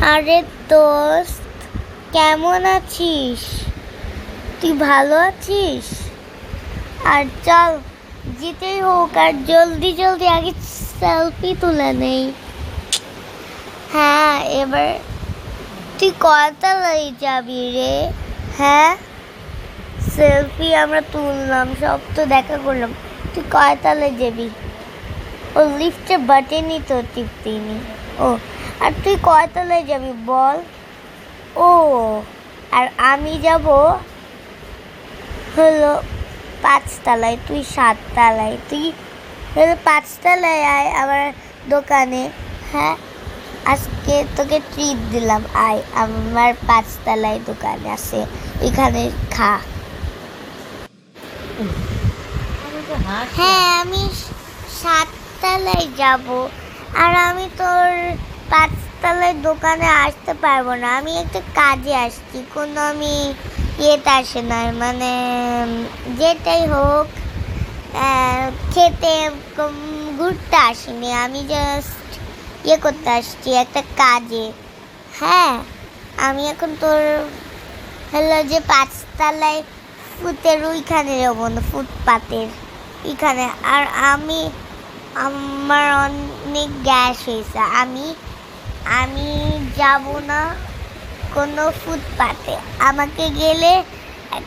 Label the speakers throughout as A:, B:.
A: আরে দোস্ত, কেমন আছিস? তুই ভালো আছিস? আর চল, যেতেই হোক, আর জলদি জলদি আগে সেলফি তুলে নেই। হ্যাঁ এবার তুই কয়তলায় যাবি রে। হ্যাঁ? সেলফি আমরা তুললাম, সব তো দেখা করলাম। তুই কয়তলায় যাবি। ও লিফটের বাটনই তো টিপতিনি ও আর তুই কয়তলায় যাবি বল? ও আর আমি যাব হলো পাঁচতলায় তুই সাততলায়। তুই হলো পাঁচতলায় আয় আমার দোকানে হ্যাঁ? আজকে তোকে ট্রিট দিলাম আয় আমার পাঁচতলায় দোকানে আছে এখানে খা। হ্যাঁ আমি সাততলায় যাব আর আমি তোর পাঁচতলায় দোকানে আসতে পারব না। আমি একটা কাজে আসছি, কোনো আমি ইয়েতে আসে না মানে যেটাই হোক খেতে ঘুরতে আসিনি। আমি জাস্ট ইয়ে করতে আসছি, একটা কাজে। হ্যাঁ আমি এখন তোর হলো যে পাঁচতলায় ফুটের ওইখানে যাব না, ফুটপাতের। এখানে, আর আমি আমার অনেক গ্যাস হয়েছে। আমি আমি যাব না কোনো ফুটপাতে। আমাকে গেলে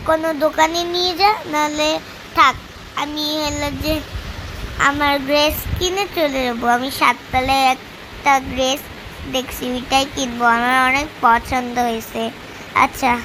A: কোনো দোকানে নিয়ে যা, নাহলে থাক। আমি হলো যে আমার ড্রেস কিনে চলে যাব। আমি সাততলায় একটা ড্রেস দেখছি, ওইটাই কিনবো। আমার অনেক পছন্দ হয়েছে। আচ্ছা।